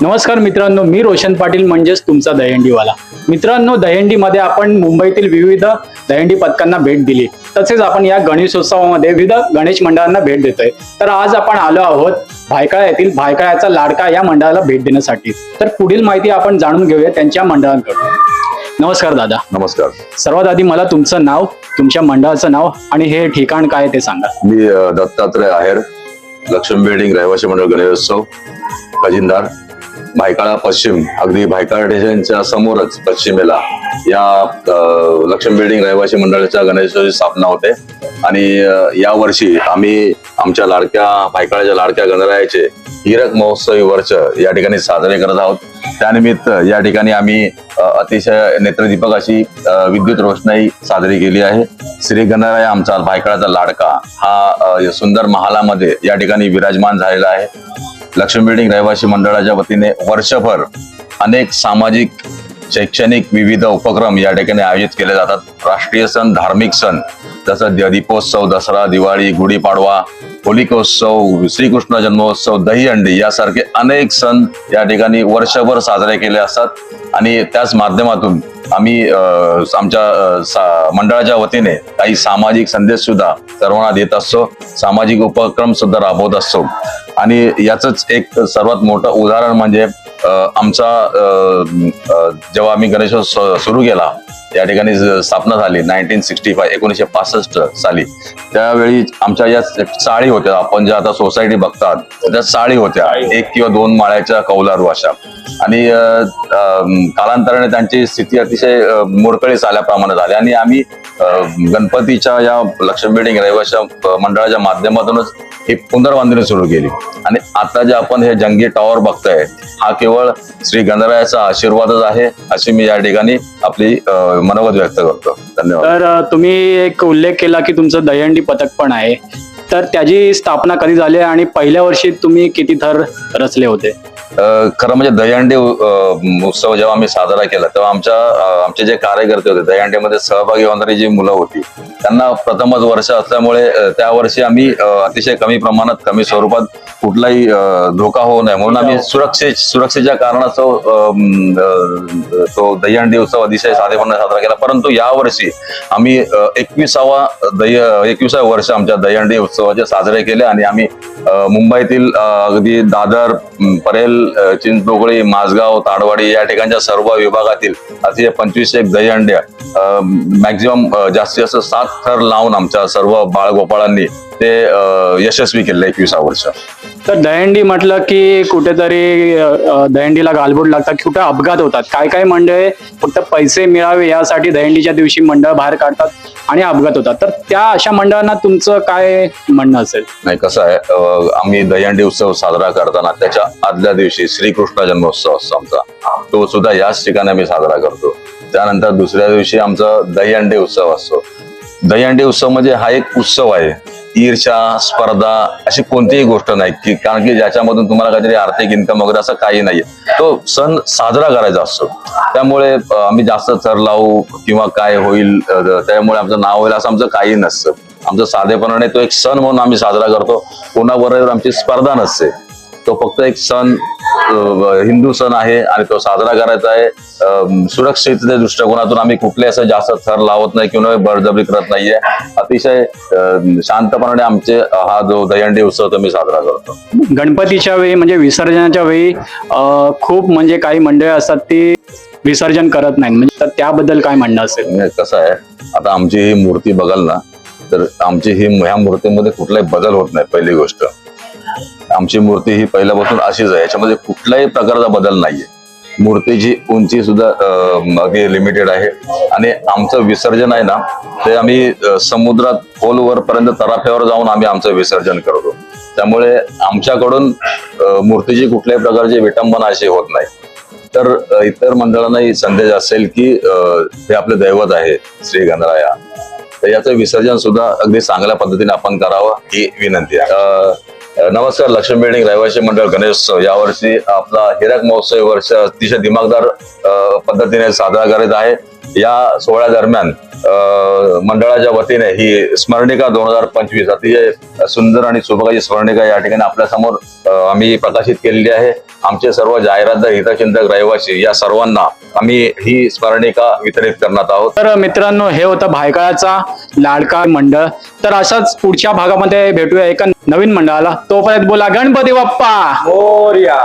नमस्कार मित्रांनो मी रोशन पाटील म्हणजेच तुमचा दहीहंडीवाला. मित्रांनो दहीहंडीमध्ये आपण मुंबईतील विविध दहीहंडी पथकांना भेट दिली. तसेच आपण या गणेशोत्सवामध्ये विविध गणेश मंडळांना भेट देतोय. तर आज आपण आलो आहोत भायखळा येथील भायखळ्याचा लाडका या मंडळाला भेट देण्यासाठी. तर पुढील माहिती आपण जाणून घेऊया त्यांच्या मंडळांकडून. नमस्कार दादा. नमस्कार. सर्वात आधी मला तुमचं नाव तुमच्या मंडळाचं नाव आणि हे ठिकाण काय ते सांगा. मी दत्तात्रय आहेर लक्ष्मी बिल्डिंग रहिवासी मंडळ गणेशोत्सव खजिनदार. भायकाळा पश्चिम अगदी भायकाळा स्टेशनच्या समोरच पश्चिमेला या लक्ष्मी बिल्डिंग रहिवासी मंडळाच्या गणेशोत्सवाची स्थापना होते. आणि या वर्षी आम्ही आमच्या लाडक्या भायकाळाच्या लाडक्या गणरायाचे हिरक महोत्सवी वर्ष या ठिकाणी साजरे करत आहोत. त्यानिमित्त या ठिकाणी आम्ही अतिशय नेत्रदीपक अशी विद्युत रोषणाई साजरी केली आहे. श्री गणराय आमचा भायकाळाचा लाडका हा सुंदर महालामध्ये या ठिकाणी विराजमान झालेला आहे. लक्ष्मी बिल्डिंग रहिवासी मंडळाच्या वतीने वर्षभर अनेक सामाजिक शैक्षणिक विविध उपक्रम या ठिकाणी आयोजित केले जातात. राष्ट्रीय सण धार्मिक सण जसं द- दीपोत्सव दसरा दिवाळी गुढीपाडवा होलिकोत्सव श्रीकृष्ण जन्मोत्सव दहीहंडी यासारखे अनेक सण या ठिकाणी वर्षभर साजरे केले असतात. आणि त्याच माध्यमातून आम्ही आमच्या सा- मंडळाच्या वतीने काही सामाजिक संदेश सुद्धा सर्वांना देत असतो. सामाजिक उपक्रम सुद्धा राबवत असतो. आणि याच एक सर्वात मोठं उदाहरण म्हणजे आमचा जेव्हा आम्ही गणेशोत्सव सुरू केला या ठिकाणी स्थापना झाली नाईन्टीन सिक्स्टी फाय एकोणीसशे पासष्ट साली. त्यावेळी आमच्या या चाळी होत्या आपण ज्या आता सोसायटी बघतात त्या चाळी होत्या एक किंवा दोन माळ्याच्या कौलारू अशा. आणि कालांतराने त्यांची स्थिती अतिशय अ, मोडकळीस आल्याप्रमाणे झाली. आणि आम्ही अ, गणपतीच्या या लक्ष्मी बिल्डिंग रहिवासी मंडळाच्या माध्यमातूनच ही पुनर्बांधणी सुरू केली. आणि आता जे आपण हे जंगी टॉवर बघताय हा केवळ श्री गणरायाचा आशीर्वादच आहे अशी मी या ठिकाणी आपली मनोगत व्यक्त करतो. धन्यवाद. तर तुम्ही एक उल्लेख केला की तुमचं दहीहंडी पथक पण आहे. तर त्याची स्थापना कधी झाली आणि पहिल्या वर्षी तुम्ही किती थर रचले होते? खरं म्हणजे दहीहंडी उत्सव जेव्हा आम्ही साजरा केला तेव्हा आमच्या आमचे जे कार्यकर्ते होते दहीहंडीमध्ये सहभागी होणारी जी मुलं होती त्यांना प्रथमच वर्ष असल्यामुळे त्या वर्षी आम्ही अतिशय कमी प्रमाणात कमी स्वरूपात कुठलाही धोका होऊ नये. म्हणून आम्ही सुरक्षे सुरक्षेच्या कारणास्तव तो दहीहंडी उत्सव अतिशय साधेपणा साजरा केला. परंतु यावर्षी आम्ही एकविसावा दही एकविसाव्या वर्ष आमच्या दहीहंडी उत्सवाचे साजरे केले आणि आम्ही मुंबईतील अगदी दादर परेल अ, चिंचपोकळी माझगाव ताडवाडी या ठिकाणच्या सर्व विभागातील अतिशय पंचवीस एक दहीहंड्या मॅक्झिमम जास्तीत जास्त सात थर लावून आमच्या सर्व बाळगोपाळांनी ते यशस्वी केले एकविसा वर्ष. तर दहीहंडी म्हटलं की कुठेतरी दहीहंडीला गालबोट लागतात कुठे अपघात होतात. काय काय मंडळे फक्त पैसे मिळावे यासाठी दहीहंडीच्या दिवशी मंडळ बाहेर काढतात आणि अपघात होतात. तर त्या अशा मंडळांना तुमचं काय म्हणणं असेल? नाही कसं आहे आम्ही दहीहंडी उत्सव साजरा करताना त्याच्या आदल्या दिवशी श्रीकृष्ण जन्मोत्सव असतो आमचा. तो सुद्धा याच ठिकाणी आम्ही साजरा करतो. त्यानंतर दुसऱ्या दिवशी आमचा दहीहंडी उत्सव असतो. दहीहंडी उत्सव म्हणजे हा एक उत्सव आहे. ईर्षा स्पर्धा अशी कोणतीही गोष्ट नाही की कारण की ज्याच्यामधून तुम्हाला काहीतरी आर्थिक इन्कम वगैरे असं काही नाहीये. तो सण साजरा करायचा असतो. त्यामुळे आम्ही जास्त थर लावू किंवा काय होईल त्यामुळे आमचं नाव होईल असं आमचं काही नसतं. आमचं साधेपणाने तो एक सण म्हणून आम्ही साजरा करतो. कोणाबरोबर आमची स्पर्धा नसते. तो फक्त एक सण हिंदू सण आहे आणि तो साजरा करायचा आहे. अ, सुरक्षिततेच्या दृष्टिकोनातून आम्ही कुठले असं जास्त थर लावत नाही किंवा बळजबरी करत नाहीये. अतिशय शांतपणाने आमचे हा जो दहीहंडी उत्सव तो मी साजरा करतो. गणपतीच्या वेळी म्हणजे विसर्जनाच्या वेळी खूप म्हणजे काही मंडळी असतात ती विसर्जन करत नाहीत. म्हणजे तर त्याबद्दल काय म्हणणं असेल? कसं आहे आता आमची ही मूर्ती बघाल ना तर आमची ही ह्या मूर्तीमध्ये कुठलाही बदल होत नाही पहिली गोष्ट. आमची मूर्ती ही पहिल्यापासून अशीच आहे. याच्यामध्ये कुठल्याही प्रकारचा बदल नाहीये. मूर्तीची उंची सुद्धा अगदी लिमिटेड आहे. आणि आमचं विसर्जन आहे ना ते आम्ही समुद्रात खोलवर पर्यंत तराफ्यावर जाऊन आम्ही आमचं विसर्जन करतो. त्यामुळे आमच्याकडून मूर्तीची कुठल्याही प्रकारची विटंबना अशी होत नाही. तर इतर मंडळांनाही संदेश असेल की हे आपले दैवत आहे श्री गणराया. तर याचं विसर्जन सुद्धा अगदी चांगल्या पद्धतीने आपण करावं ही विनंती आहे. नमस्कार लक्ष्मी बिल्डिंग रहिवासी मंडळ गणेशोत्सव यावर्षी आपला हिरक महोत्सव वर्ष अतिशय दिमागदार पद्धतीने साजरा करत आहे. या सोहळ्या दरम्यान अं, मंडळाच्या वतीने ही स्मरणिका दोन हजार पंचवीस अतिशय सुंदर आणि सुभगाची स्मरणिका या ठिकाणी आपल्यासमोर आम्ही प्रकाशित केलेली आहे. आमचे सर्व जाहिरातदार हितचिंतक रहिवासी या सर्वांना आम्ही ही स्मरणिका वितरित करणार आहोत. तर मित्रांनो हे होतं भायखळाचा लाडका मंडळ. तर अशाच पुढच्या भागामध्ये भेटूया एका नवीन मंडळाला. तोपर्यंत बोला गणपती बाप्पा! मोर्या!